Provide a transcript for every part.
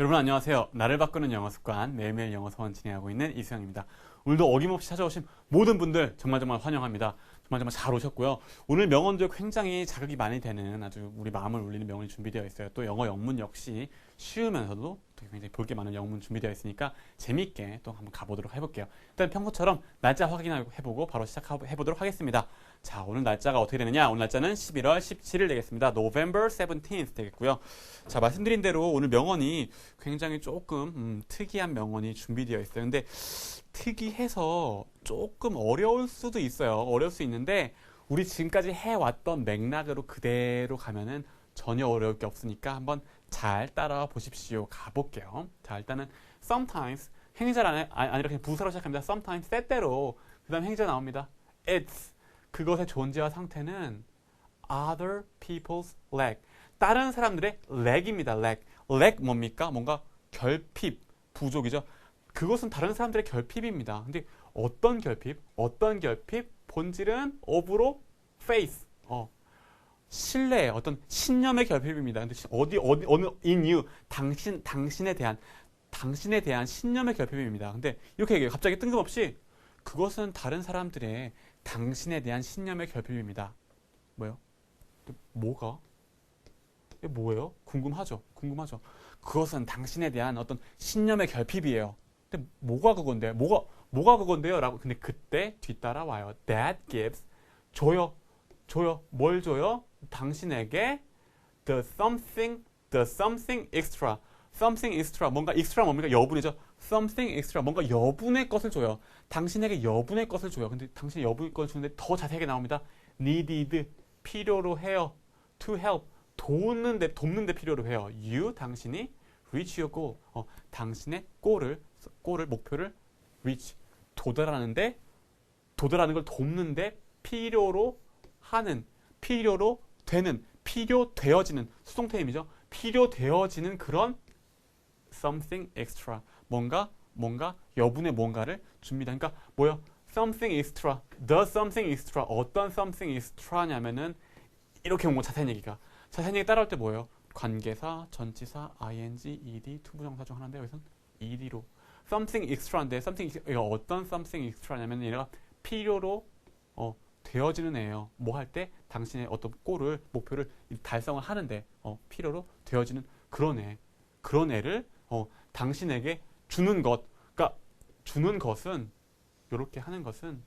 여러분 안녕하세요. 나를 바꾸는 영어 습관 매일매일 영어 서원 진행하고 있는 이수영입니다. 오늘도 어김없이 찾아오신 모든 분들 정말 정말 환영합니다. 정말 정말 잘 오셨고요. 오늘 명언도 굉장히 자극이 많이 되는 아주 우리 마음을 울리는 명언이 준비되어 있어요. 또 영어 영문 역시 쉬우면서도 또 굉장히 볼 게 많은 영문 준비되어 있으니까 재밌게 또 한번 가보도록 해볼게요. 일단 평소처럼 날짜 확인해보고 바로 시작해보도록 하겠습니다. 자, 오늘 날짜가 어떻게 되느냐? 오늘 날짜는 11월 17일 되겠습니다. November 17th 되겠고요. 자, 말씀드린 대로 오늘 명언이 굉장히 조금 음, 특이한 명언이 준비되어 있어요. 근데 특이해서 조금 어려울 수도 있어요. 어려울 수 있는데 우리 지금까지 해왔던 맥락으로 그대로 가면은 전혀 어려울 게 없으니까 한번 잘 따라와 보십시오. 가볼게요. 자, 일단은 sometimes 행위자를 아니- 아니라 그냥 부사로 시작합니다. sometimes 때때로 그 다음 행위자 나옵니다. it's 그것의 존재와 상태는 other people's leg 다른 사람들의 leg입니다. leg leg 뭡니까? 뭔가 결핍 부족이죠. 그것은 다른 사람들의 결핍입니다. 근데 어떤 결핍? 어떤 결핍? 본질은 of로 face 어 신뢰 어떤 신념의 결핍입니다. 근데 어디 어디 어느 in you 당신 당신에 대한 당신에 대한 신념의 결핍입니다. 근데 이렇게 얘기해요. 갑자기 뜬금없이 그것은 다른 사람들의 당신에 대한 신념의 결핍입니다. 뭐요? 뭐가? 뭐예요? 궁금하죠? 궁금하죠? 그것은 당신에 대한 어떤 신념의 결핍이에요. 근데 뭐가 그건데? 뭐가 뭐가 그건데요? 라고 근데 그때 뒤따라 와요. That gives 줘요. 줘요. 뭘 줘요? 당신에게 the something the something extra something extra 뭔가 extra 뭡니까? 여분이죠. something extra 뭔가 여분의 것을 줘요. 당신에게 여분의 것을 줘요. 근데 당신이 여분의 것을 주는데 더 자세하게 나옵니다. needed 필요로 해요. to help 돕는데 돕는데 필요로 해요. you 당신이 reach your goal 어, 당신의 골을 골을 목표를 reach 도달하는데 도달하는 걸 돕는데 필요로 하는 필요로 되는 필요되어지는 수동태임이죠. 필요되어지는 그런 something extra 뭔가 뭔가 여분의 뭔가를 줍니다. 그러니까 뭐요? something extra, the something extra 어떤 something extra냐면은 이렇게 온 거 자세한 얘기가 자세한 얘기 따라올 때 뭐예요? 관계사, 전치사, ing, ed, 투부정사 중 하나인데 여기선 ed로 something extra인데 something 이거 어떤 something extra냐면 얘가 필요로 어, 되어지는 애예요. 뭐 할 때 당신의 어떤 골을 목표를 달성을 하는데 어, 필요로 되어지는 그런 애 그런 애를 어, 당신에게 주는 것 그러니까 주는 것은 이렇게 하는 것은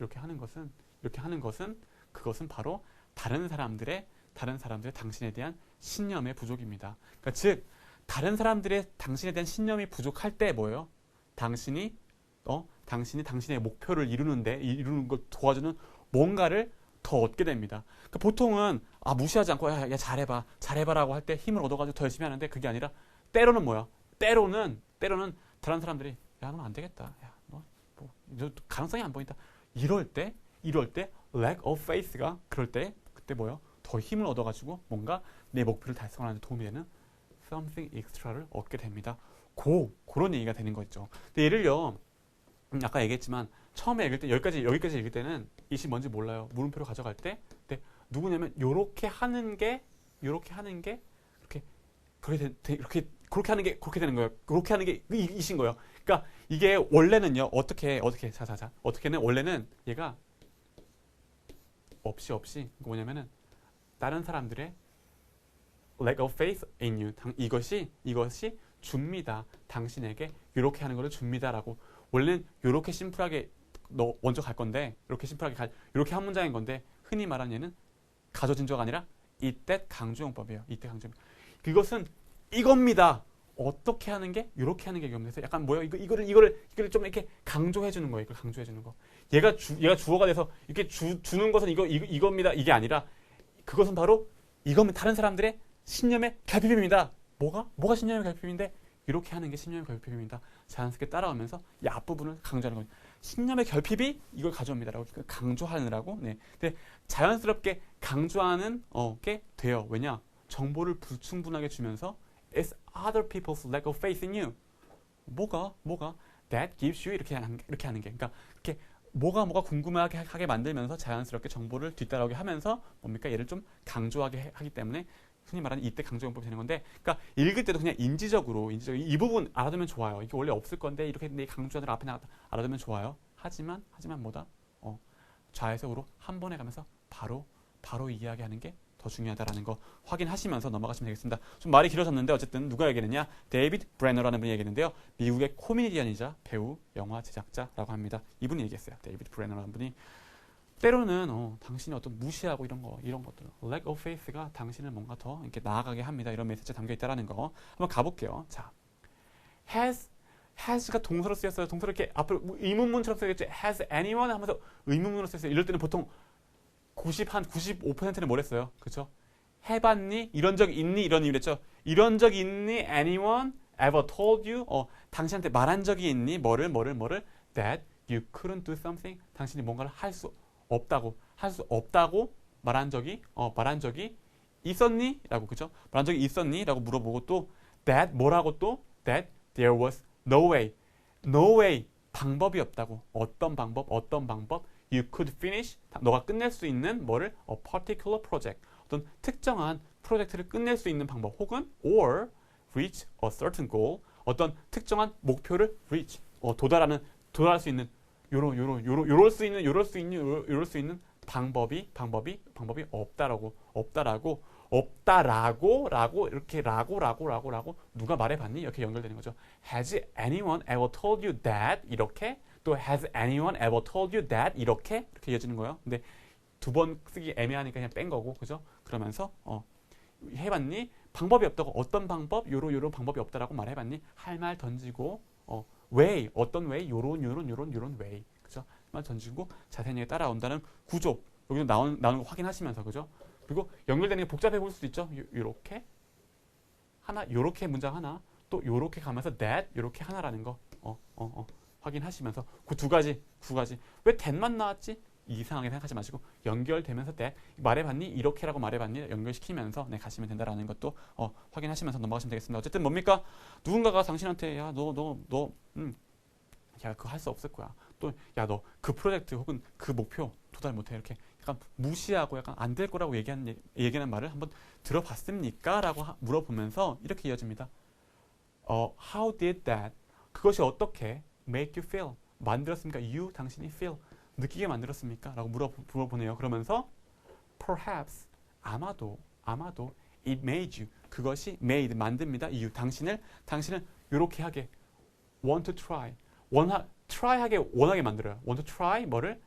이렇게 하는 것은 이렇게 하는 것은 그것은 바로 다른 사람들의 다른 사람들의 당신에 대한 신념의 부족입니다. 그러니까 즉 다른 사람들의 당신에 대한 신념이 부족할 때 뭐예요? 당신이 어 당신이 당신의 목표를 이루는데 이루는 걸 도와주는 뭔가를 더 얻게 됩니다. 그러니까 보통은 아 무시하지 않고 야, 야 잘해봐 잘해봐라고 할 때 힘을 얻어가지고 더 열심히 하는데 그게 아니라 때로는 뭐야? 때로는 때로는 다른 사람들이 야넌안 되겠다. 야너 뭐, 너 가능성이 안 보인다. 이럴 때 이럴 때 lack of faith가 그럴 때 그때 뭐요? 더 힘을 얻어가지고 뭔가 내 목표를 달성하는 데 도움이 되는 something extra를 얻게 됩니다. 고 그런 얘기가 되는 거죠. 근데 예를요. 음, 아까 얘기했지만 처음에 읽을 때 여기까지 여기까지 읽을 때는 이시 뭔지 몰라요. 물음표로 가져갈 때 근데 누구냐면 요렇게 하는 게 요렇게 하는 게 이렇게 그렇게 되, 되, 이렇게 그렇게 하는 게 그렇게 되는 거예요. 그렇게 하는 게 이, 이신 거예요. 그러니까 이게 원래는요. 어떻게 어떻게 자자자 어떻게는 원래는 얘가 없이 없이 뭐냐면은 다른 사람들의 lack of faith in you 당, 이것이 이것이 줍니다. 당신에게 이렇게 하는 것을 줍니다라고 원래는 이렇게 심플하게 너 먼저 갈 건데 이렇게 심플하게 갈 이렇게 한 문장인 건데 흔히 말하는 얘는 가져진 적 아니라 이때 강조용법이에요. 이때 강조용. 그것은 이겁니다. 어떻게 하는 게 이렇게 하는 게 경험돼서 약간 뭐요 이거 이거를 이거를 이거를 좀 이렇게 강조해 주는 거예요. 이걸 강조해 주는 거. 얘가 주 얘가 주어가 돼서 이렇게 주 주는 것은 이거 이거 이겁니다. 이게 아니라 그것은 바로 이거면 다른 사람들의 신념의 결핍입니다. 뭐가 뭐가 신념의 결핍인데 이렇게 하는 게 신념의 결핍입니다. 자연스럽게 따라오면서 이 앞부분을 강조하는 거죠. 신념의 결핍이 이걸 가져옵니다라고 강조하느라고. 네. 근데 자연스럽게 강조하는 어, 게 돼요. 왜냐? 정보를 불충분하게 주면서 it's other people's lack of faith in you. 뭐가 뭐가 that gives you 이렇게 하는, 이렇게 하는 게 그러니까 이렇게 뭐가 뭐가 궁금하게 하게 만들면서 자연스럽게 정보를 뒤따라오게 하면서 뭡니까 얘를 좀 강조하게 해- 하기 때문에 흔히 말하는 이때 강조용법이 되는 건데, 그러니까 읽을 때도 그냥 인지적으로, 인지적으로 이 부분 알아두면 좋아요. 이게 원래 없을 건데 이렇게 내 강조하들 앞에 나갔다 알아두면 좋아요. 하지만 하지만 뭐다? 어, 좌에서 우로 한 번에 가면서 바로 바로 이야기하는 게 더 중요하다라는 거 확인하시면서 넘어가시면 되겠습니다. 좀 말이 길어졌는데 어쨌든 누가 얘기했느냐? 데이비드 브레너라는 분이 얘기했는데요. 미국의 코미디언이자 배우, 영화 제작자라고 합니다. 이분이 얘기했어요. 데이비드 브레너라는 분이 때로는 어, 당신이 어떤 무시하고 이런 거 이런 것들 lack of faith가 당신을 뭔가 더 이렇게 나아가게 합니다. 이런 메시지 담겨 있다라는 거 한번 가볼게요. 자, has has가 동사로 쓰였어요. 동사로 이렇게 앞으로 의문문처럼 쓰였죠. has anyone 하면서 의문문으로 쓰였어요. 이럴 때는 보통 90 한 95%는 뭐랬어요? 그렇죠? 해봤니? 이런 적 있니? 이런 의미랬죠. 이런 적 있니? Anyone ever told you? 어, 당신한테 말한 적이 있니? 뭐를 뭐를 뭐를 that you couldn't do something? 당신이 뭔가를 할수 없다고 할 수 없다고 말한 적이 어 말한 적이 있었니? 라고 그죠? 말한 적이 있었니? 라고 물어보고 또 that 뭐라고 또? that there was no way. No way. 방법이 없다고. 어떤 방법? 어떤 방법? You could finish. 너가 끝낼 수 있는 뭐를? a particular project. 어떤 특정한 프로젝트를 끝낼 수 있는 방법 혹은 or reach a certain goal. 어떤 특정한 목표를 reach 어, 도달하는 도달할 수 있는 요런 요런 요런 요럴 수 있는 요럴 수 있는 요럴, 수 있는 방법이 방법이 방법이 없다라고 없다라고 없다라고 라고 이렇게 라고 라고 라고 라고 누가 말해봤니 이렇게 연결되는 거죠. Has anyone ever told you that 이렇게 또 Has anyone ever told you that 이렇게 이렇게 이어지는 거예요. 근데 두 번 쓰기 애매하니까 그냥 뺀 거고 그죠? 그러면서 어 해봤니? 방법이 없다고 어떤 방법 요런 요런 방법이 없다라고 말해봤니? 할 말 던지고 어 way 어떤 way 요런 요런 요런 요런 way 그죠? 말 던지고 자세히 따라온다는 구조 여기서 나온 나오는 거 확인하시면서 그죠? 그리고 연결되는 게 복잡해 보일 수도 있죠. 요, 요렇게 하나 요렇게 문장 하나 또 요렇게 가면서 that 요렇게 하나라는 거 어, 어, 어. 확인하시면서 그 두 가지 두 가지 왜 that만 나왔지? 이상하게 생각하지 마시고 연결되면서 that 말해봤니? 이렇게라고 말해봤니? 연결시키면서 네, 가시면 된다라는 것도 어, 확인하시면서 넘어가시면 되겠습니다. 어쨌든 뭡니까? 누군가가 당신한테 야 너 너 너 음, 야 그거 할 수 없을 거야. 또 야 너 그 프로젝트 혹은 그 목표 도달 못해 이렇게 약간 무시하고 약간 안 될 거라고 얘기하는 얘- 얘기하는 말을 한번 들어봤습니까? 라고 하- 물어보면서 이렇게 이어집니다. 어, how did that? 그것이 어떻게 make you feel? 만들었습니까? you 당신이 feel 느끼게 만들었습니까? 라고 물어 물어보 네요. 그러면서 perhaps 아마도 아마도 it made you 그것이 made 만듭니다. you 당신을 당신을 이렇게 하게 want to try 원하 try 하게 원하게 만들어요. want to try 뭐를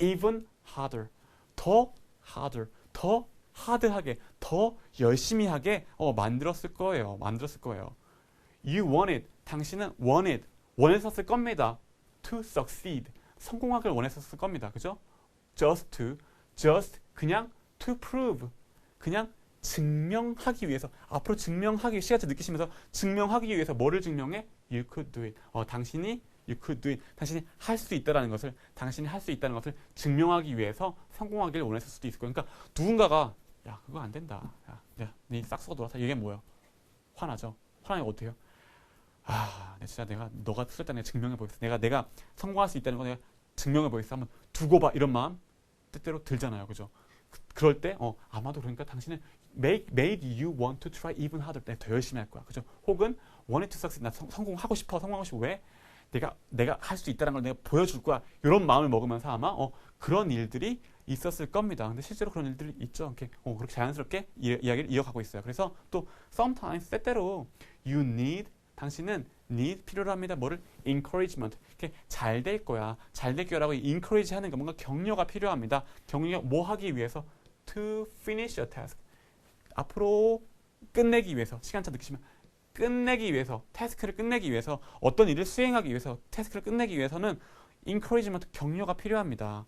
even harder 더 harder 더 하드하게 더 열심히 하게 어, 만들었을 거예요. 만들었을 거예요. You wanted 당신은 wanted 원했었을 겁니다. To succeed 성공하길 원했었을 겁니다. 그죠? Just to just 그냥 to prove 그냥 증명하기 위해서 앞으로 증명하기 시간차 느끼시면서 증명하기 위해서 뭐를 증명해? You could do it. 어, 당신이 you could do it. 당신이 할 수 있다라는 것을 당신이 할 수 있다는 것을 증명하기 위해서 성공하기를 원했을 수도 있을 거예요. 그러니까 누군가가 야 그거 안 된다. 야, 야, 네 싹수가 돌아서 이게 뭐예요? 화나죠. 화나면 어때요? 아, 내 진짜 내가 너가 틀렸다 내가 증명해 보겠어. 내가 내가 성공할 수 있다는 거 내가 증명해 보겠어. 한번 두고 봐 이런 마음 때때로 들잖아요, 그죠? 그, 그럴 때 어, 아마도 그러니까 당신은 make made you want to try even harder. 내가 더 열심히 할 거야, 그죠? 혹은 wanted to succeed. 나 성, 성공하고 싶어, 성공하고 싶어. 왜? 내가 내가 할 수 있다는 걸 내가 보여줄 거야. 이런 마음을 먹으면서 아마 어, 그런 일들이 있었을 겁니다. 근데 실제로 그런 일들이 있죠. 이렇게 어, 그렇게 자연스럽게 이, 이야기를 이어가고 있어요. 그래서 또 sometimes 때때로 you need 당신은 need 필요로 합니다. 뭐를 encouragement 이렇게 잘 될 거야, 잘 될 거라고 encourage 하는 거 뭔가 격려가 필요합니다. 격려 뭐 하기 위해서 to finish a task 앞으로 끝내기 위해서 시간차 느끼시면 끝내기 위해서 태스크를 끝내기 위해서 어떤 일을 수행하기 위해서 태스크를 끝내기 위해서는 encouragement 격려가 필요합니다.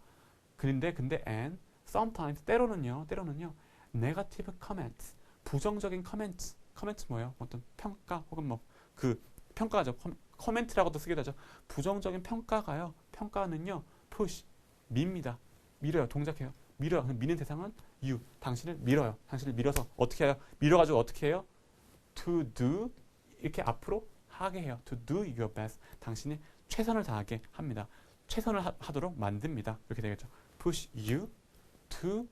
그런데 근데 and sometimes 때로는요 때로는요 negative comments 부정적인 comments comments 뭐예요? 어떤 평가 혹은 뭐 그 평가죠. 커멘트라고도 쓰기도 하죠. 부정적인 평가가요. 평가는요 push 밉니다. 밀어요. 동작해요. 밀어요. 미는 대상은 you. 당신을 밀어요. 당신을 밀어서 어떻게 해요? 밀어가지고 어떻게 해요? to do. 이렇게 앞으로 하게 해요. to do your best. 당신이 최선을 다하게 합니다. 최선을 하, 하도록 만듭니다. 이렇게 되겠죠. push you to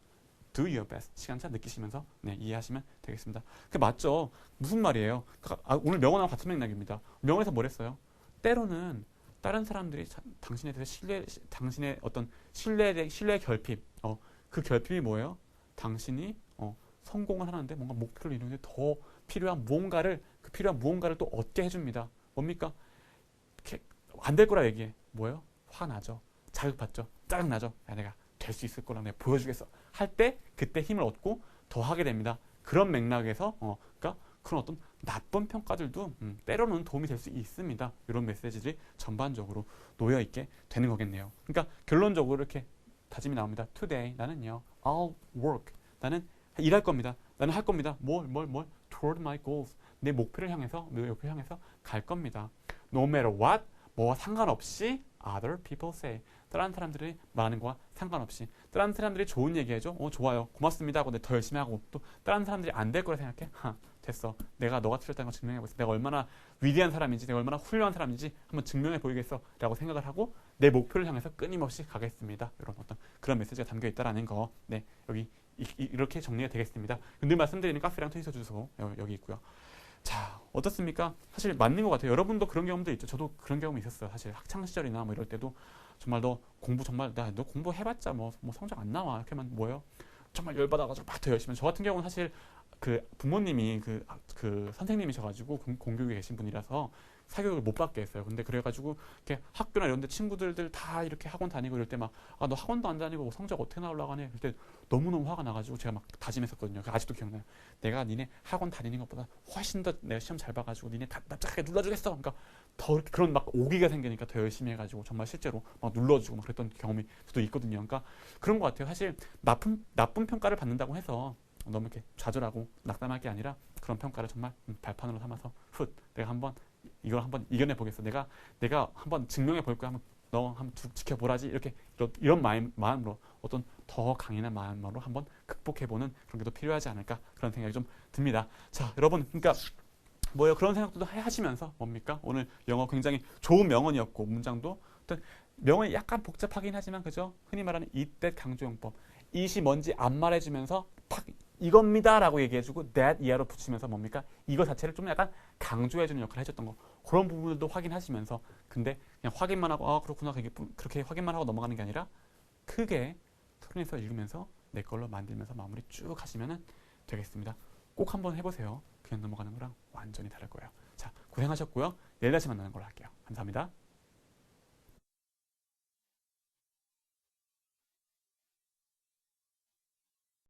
do your best. 시간차 느끼시면서 네, 이해하시면 되겠습니다. 그 맞죠? 무슨 말이에요? 아, 오늘 명언하고 같은 맥락입니다. 명언에서 뭐랬어요? 때로는 다른 사람들이 자- 당신에 대해서 신뢰, 시- 당신의 어떤 신뢰, 신뢰 결핍, 어, 그 결핍이 뭐예요? 당신이 어, 성공을 하는데 뭔가 목표를 이루는데 더 필요한 무언가를 그 필요한 무언가를 또 얻게 해줍니다. 뭡니까? 안 될 거라 얘기해. 뭐예요? 화나죠. 자극받죠. 짜증나죠. 야, 내가 될 수 있을 거라 내가 보여주겠어. 할 때 그때 힘을 얻고 더 하게 됩니다. 그런 맥락에서 어, 그러니까 그런 어떤 나쁜 평가들도 음, 때로는 도움이 될 수 있습니다. 이런 메시지들이 전반적으로 놓여 있게 되는 거겠네요. 그러니까 결론적으로 이렇게 다짐이 나옵니다. Today 나는요, I'll work. 나는 일할 겁니다. 나는 할 겁니다. 뭘, 뭘, 뭘? Toward my goals. 내 목표를 향해서, 내 목표를 향해서 갈 겁니다. No matter what, 뭐와 상관없이 other people say. 다른 사람들이 말하는 거와 상관없이. 다른 사람들이 좋은 얘기 해줘. 어, 좋아요. 고맙습니다. 하고 내가 더 열심히 하고. 또 다른 사람들이 안 될 거라 생각해. 하, 됐어. 내가 너가 틀렸다는 걸 증명해보겠어. 내가 얼마나 위대한 사람인지, 내가 얼마나 훌륭한 사람인지 한번 증명해 보이겠어. 라고 생각을 하고 내 목표를 향해서 끊임없이 가겠습니다. 이런 어떤 그런 메시지가 담겨 있다라는 거. 네, 여기 이, 렇게 정리가 되겠습니다. 늘 말씀드리는 카페랑 트위터 주소 여- 여기 있고요. 자, 어떻습니까? 사실 맞는 것 같아요. 여러분도 그런 경험도 있죠. 저도 그런 경험이 있었어요. 사실 학창 시절이나 뭐 이럴 때도 정말 너 공부 정말 나 너 공부 해봤자 뭐, 뭐 성적 안 나와 이렇게만 뭐예요? 정말 열받아가지고 막 더 열심히. 저 같은 경우는 사실 그 부모님이 그, 아, 그 선생님이셔가지고 공, 공교육에 계신 분이라서 사교육을 못 받게 했어요. 근데 그래가지고 이렇게 학교나 이런 데 친구들들 다 이렇게 학원 다니고 이럴 때 막 아 너 학원도 안 다니고 뭐 성적 어떻게 나오려고 하네. 그때 너무너무 화가 나가지고 제가 막 다짐했었거든요. 그 아직도 기억나요. 내가 니네 학원 다니는 것보다 훨씬 더 내가 시험 잘 봐가지고 니네 다 납작하게 눌러주겠어. 그러니까 더 이렇게 그런 막 오기가 생기니까 더 열심히 해가지고 정말 실제로 막 눌러주고 막 그랬던 경험이 저도 있거든요. 그러니까 그런 것 같아요. 사실 나쁜 나쁜 평가를 받는다고 해서 너무 이렇게 좌절하고 낙담할 게 아니라 그런 평가를 정말 음, 발판으로 삼아서 훗 내가 한번 이걸 한번 이겨내 보겠어. 내가 내가 한번 증명해 볼 거야. 한번 너 한번 두- 지켜보라지 이렇게 이런, 이런 마음, 마음으로 어떤 더 강인한 마음으로 한번 극복해 보는 그런 게더 필요하지 않을까 그런 생각이 좀 듭니다. 자 여러분 그러니까 뭐예요 그런 생각도 해- 하시면서 뭡니까 오늘 영어 굉장히 좋은 명언이었고 문장도 어떤 명언이 약간 복잡하긴 하지만 그죠 흔히 말하는 이때 강조용법 이시 뭔지 안 말해주면서 탁 이겁니다라고 얘기해주고 that 이하로 붙이면서 뭡니까 이거 자체를 좀 약간 강조해주는 역할을 해줬던 거 그런 부분들도 확인하시면서 근데 그냥 확인만 하고 아 그렇구나 그렇게 확인만 하고 넘어가는 게 아니라 크게 토론에서 읽으면서 내 걸로 만들면서 마무리 쭉 하시면은 되겠습니다. 꼭 한번 해보세요. 그냥 넘어가는 거랑 완전히 다를 거예요. 자 고생하셨고요. 내일 다시 만나는 걸로 할게요. 감사합니다.